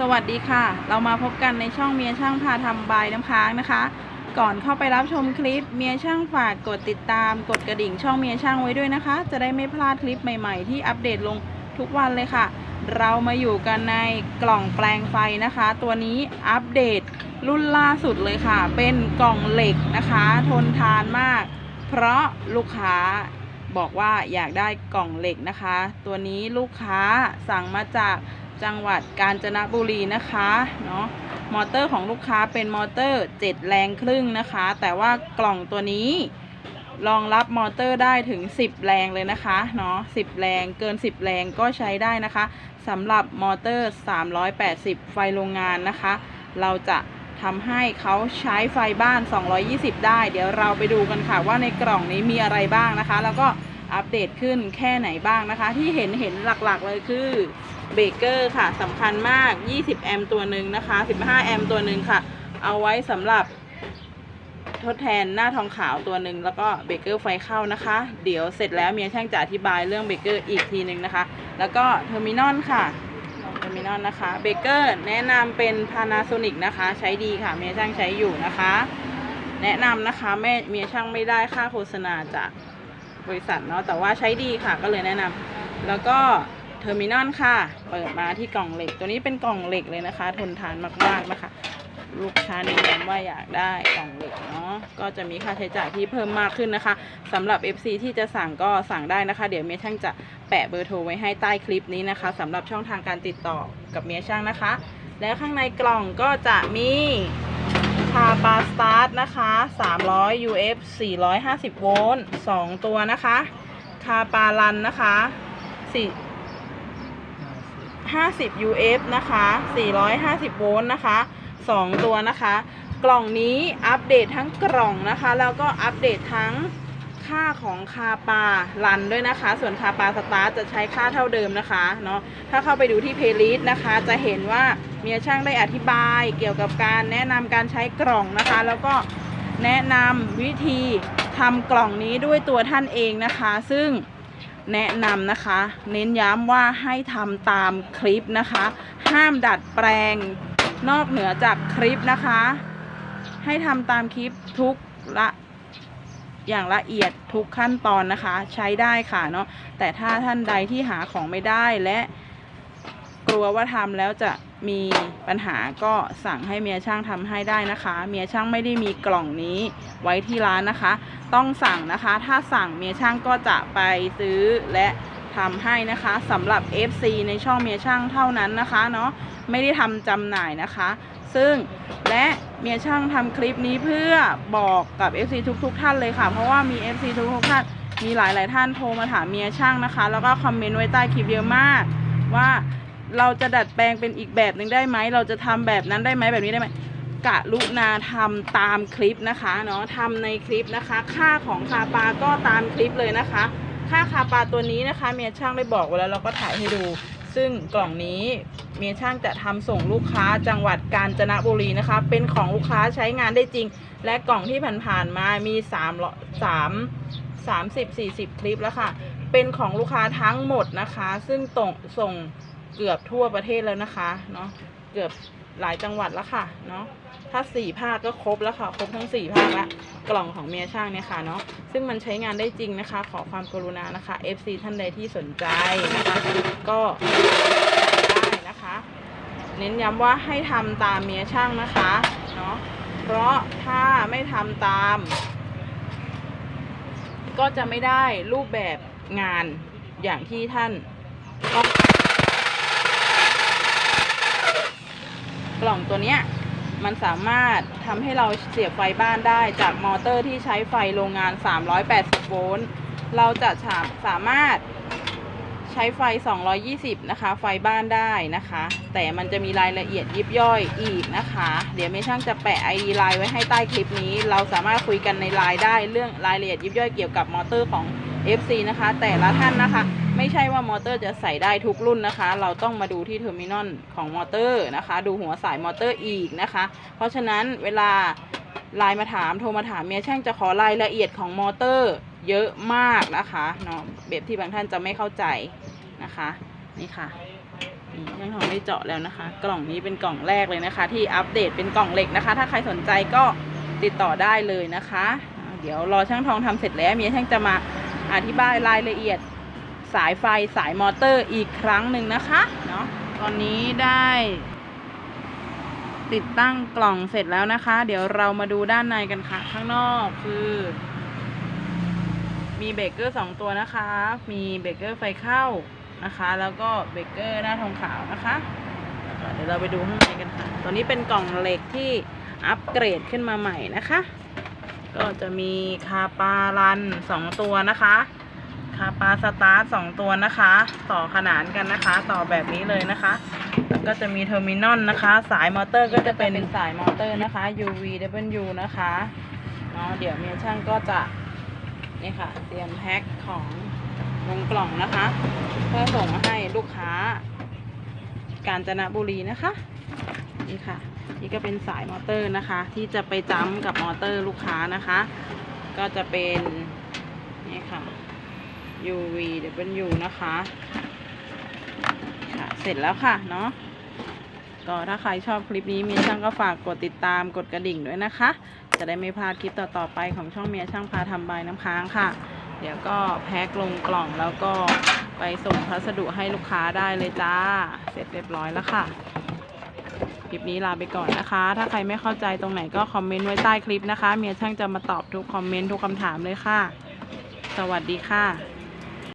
สวัสดีค่ะ เรามาพบกันในช่องเมียช่างพาทำบายน้ำค้างนะคะ ก่อนเข้าไปรับชมคลิปเมียช่างฝากกดติดตาม กดกระดิ่งช่องเมียช่างไว้ด้วยนะคะ จะได้ไม่พลาดคลิปใหม่ ๆ ที่อัปเดตลงทุกวันเลยค่ะ เรามาอยู่กันในกล่องแปลงไฟนะคะ ตัวนี้อัปเดตรุ่นล่าสุดเลยค่ะ เป็นกล่องเหล็กนะคะ ทนทานมาก เพราะลูกค้าบอกว่าอยากได้กล่องเหล็กนะคะ ตัวนี้ลูกค้าสั่งมาจาก จังหวัดกาญจนบุรีนะคะเนาะมอเตอร์ของลูกค้าเป็นมอเตอร์ 7 แรงครึ่งนะคะ แต่ว่ากล่องตัวนี้รองรับมอเตอร์ได้ถึง 10 แรงเลยนะคะเนาะ10 แรงเกิน 10 แรงก็ใช้ได้นะคะสำหรับมอเตอร์ 380 ไฟโรงงานนะคะ เราจะทำให้เขาใช้ไฟบ้าน 220 ได้ เดี๋ยวเราไปดูกันค่ะว่าในกล่องนี้มีอะไรบ้างนะคะ แล้วก็ อัปเดตขึ้นแค่ไหนบ้างนะคะ ที่เห็นเห็นหลักๆเลยคือเบรกเกอร์ค่ะสำคัญมาก 20 แอมตัวหนึ่งนะคะ 15 แอมตัวหนึ่งค่ะ เอาไว้สำหรับทดแทนหน้าทองขาวตัวหนึ่งแล้วก็เบรกเกอร์ไฟเข้านะคะ เดี๋ยวเสร็จแล้วเมียช่างจะอธิบายเรื่องเบรกเกอร์อีกทีหนึ่งนะคะ แล้วก็เทอร์มินอลค่ะเทอร์มินอลนะคะเบเกอร์แนะนำเป็น Panasonic นะคะ ใช้ดีค่ะเมียช่างใช้อยู่นะคะ แนะนำนะคะแม่เมียช่างไม่ได้ค่าโฆษณาจาก บริษัทเนาะแต่ว่าใช้ดีค่ะก็เลยแนะนำแล้วก็เทอร์มินอลค่ะ เปิดมาที่กล่องเหล็ก ตัวนี้เป็นกล่องเหล็กเลยนะคะ ทนทานมากๆนะคะลูกค้าแนะนำว่าอยากได้กล่องเหล็กเนาะก็จะมีค่าใช้จ่ายที่เพิ่มมากขึ้นนะคะสำหรับ FC ที่จะสั่งก็สั่งได้นะคะ เดี๋ยวเมียช่างจะแปะเบอร์โทรไว้ให้ใต้คลิปนี้นะคะสำหรับช่องทางการติดต่อกับเมียช่างนะคะ แล้วข้างในกล่องก็จะมีาปาสตาร์ทนะคะ300 UF 450 โวลต์2ตัวนะคะ คาปาลันนะคะ4 50 UF นะคะ 450 โวลต์นะคะ 2 ตัวนะคะ กล่องนี้อัปเดตทั้งกล่องนะคะ แล้วก็อัปเดตทั้ง ค่าของคาปาลันด้วยนะคะ ส่วนคาปาสตาร์จะใช้ค่าเท่าเดิมนะคะเนาะถ้าเข้าไปดูที่เพลย์ลิสต์นะคะ จะเห็นว่าเมียช่างได้อธิบายเกี่ยวกับการแนะนำการใช้กล่องนะคะ แล้วก็แนะนำวิธีทำกล่องนี้ด้วยตัวท่านเองนะคะ ซึ่งแนะนำนะคะ เน้นย้ำว่าให้ทำตามคลิปนะคะ ห้ามดัดแปลงนอกเหนือจากคลิปนะคะ ให้ทำตามคลิปทุกละ อย่างละเอียดทุกขั้นตอนนะคะ ใช้ได้ค่ะเนาะแต่ถ้าท่านใดที่หาของไม่ได้และกลัวว่าทำแล้วจะมีปัญหาก็สั่งให้เมียช่างทำให้ได้นะคะ เมียช่างไม่ได้มีกล่องนี้ไว้ที่ร้านนะคะ ต้องสั่งนะคะ ถ้าสั่งเมียช่างก็จะไปซื้อและทำให้นะคะสำหรับ FC ในช่องเมียช่างเท่านั้นนะคะเนาะไม่ได้ทำจำหน่ายนะคะ ซึ่งและเมียช่างทำคลิปนี้เพื่อบอกกับ FC ทุกๆทท่านเลยค่ะ เพราะว่ามี FC ทุกๆท่านมีหลายๆท่านโทรมาถามเมียช่างนะคะ แล้วก็คอมเมนต์ไว้ใต้คลิปเยอะมาก ว่าเราจะดัดแปลงเป็นอีกแบบหนึ่งได้ไหมเราจะทำแบบนั้นได้ไหมแบบนี้ได้ไหมกะลุนาทำตามคลิปนะคะเนาะทำในคลิปนะคะ ค่าของคาปาก็ตามคลิปเลยนะคะ ค่าคาปาตัวนี้นะคะ เมียช่างได้บอกไว้แล้วเราก็ถ่ายให้ดู ซึ่งกล่องนี้ เมียช่างจะทำส่งลูกค้าจังหวัดกาญจนบุรีนะคะ เป็นของลูกค้าใช้งานได้จริง และกล่องที่ผ่านๆมามี3 3 30 40 คลิปแล้วค่ะ เป็นของลูกค้าทั้งหมดนะคะ ซึ่งตรงส่งเกือบทั่วประเทศแล้วนะคะเนาะเกือบหลายจังหวัดแล้วค่ะเนาะถ้าสี่ภาคก็ครบแล้วค่ะ ครบทั้งสี่ภาคละกล่องของเมียช่างเนี่ยค่ะเนาะซึ่งมันใช้งานได้จริงนะคะ ขอความกรุณานะคะ FC ท่านใดที่สนใจนะคะก็ได้ เน้นย้ำว่าให้ทำตามเมียช่างนะคะเนาะเพราะถ้าไม่ทำตาม ก็จะไม่ได้รูปแบบงานอย่างที่ท่านต้องกล่องตัวเนี้ยมันสามารถทำให้เราเสียบไฟบ้านได้จากมอเตอร์ที่ใช้ไฟโรงงาน 380 โวลต์ เราจะสามารถ ใช้ไฟ 220 นะคะ ไฟบ้านได้นะคะ แต่มันจะมีรายละเอียดยิบย่อยอีกนะคะ เดี๋ยวเมช่างจะแปะ ID ไลน์ไว้ให้ใต้คลิปนี้ เราสามารถคุยกันในไลน์ได้เรื่องรายละเอียดยิบย่อยเกี่ยวกับมอเตอร์ของ FC นะคะ แต่ละท่านนะคะ ไม่ใช่ว่ามอเตอร์จะใส่ได้ทุกรุ่นนะคะ เราต้องมาดูที่เทอร์มินอลของมอเตอร์นะคะ ดูหัวสายมอเตอร์อีกนะคะ เพราะฉะนั้นเวลาไลน์มาถามโทรมาถามเมียช่างจะขอรายละเอียดของมอเตอร์ เยอะมากนะคะเนาะแบบที่บางท่านจะไม่เข้าใจนะคะ นี่ค่ะช่างทองได้เจาะแล้วนะคะ กล่องนี้เป็นกล่องแรกเลยนะคะ ที่อัปเดตเป็นกล่องเหล็กนะคะ ถ้าใครสนใจก็ติดต่อได้เลยนะคะ เดี๋ยวรอช่างทองทำเสร็จแล้วเมียช่างจะมาอธิบายรายละเอียดสายไฟสายมอเตอร์อีกครั้งหนึ่งนะคะเนาะตอนนี้ได้ ติดตั้งกล่องเสร็จแล้วนะคะ เดี๋ยวเรามาดูด้านในกันค่ะ ข้างนอกคือ มีเบรกเกอร์สองตัวนะคะ มีเบรกเกอร์ไฟเข้านะคะ แล้วก็เบรกเกอร์หน้าทองขาวนะคะแล้วก็เดี๋ยวเราไปดูข้างในกันค่ะ ตัวนี้เป็นกล่องเหล็กที่อัปเกรดขึ้นมาใหม่นะคะ ก็จะมีคาปารันสองตัวนะคะ คาปาสตาร์ทสองตัวนะคะ ต่อขนานกันนะคะ ต่อแบบนี้เลยนะคะ แล้วก็จะมีเทอร์มินอลนะคะ สายมอเตอร์ก็จะเป็นสายมอเตอร์นะคะ UVW นะคะเนาะเดี๋ยวเมียช่างก็จะ นี่ค่ะ เตรียมแพ็คของลงกล่องนะคะ เพื่อส่งมาให้ลูกค้า กาญจนบุรีนะคะ นี่ค่ะ นี่ก็เป็นสายมอเตอร์นะคะ ที่จะไปจ้ำกับมอเตอร์ลูกค้านะคะ ก็จะเป็นนี่ค่ะ UVW นะคะ ค่ะ เสร็จแล้วค่ะเนาะ ก็ถ้าใครชอบคลิปนี้เมียช่างก็ฝากกดติดตามกดกระดิ่งด้วยนะคะ จะได้ไม่พลาดคลิปต่อๆไปของช่องเมียช่างพาทำใบน้ำค้างค่ะ เดี๋ยวก็แพ็คลงกล่องแล้วก็ไปส่งพัสดุให้ลูกค้าได้เลยจ้า เสร็จเรียบร้อยแล้วค่ะ คลิปนี้ลาไปก่อนนะคะ ถ้าใครไม่เข้าใจตรงไหนก็คอมเมนต์ไว้ใต้คลิปนะคะ เมียช่างจะมาตอบทุกคอมเมนต์ทุกคำถามเลยค่ะ สวัสดีค่ะ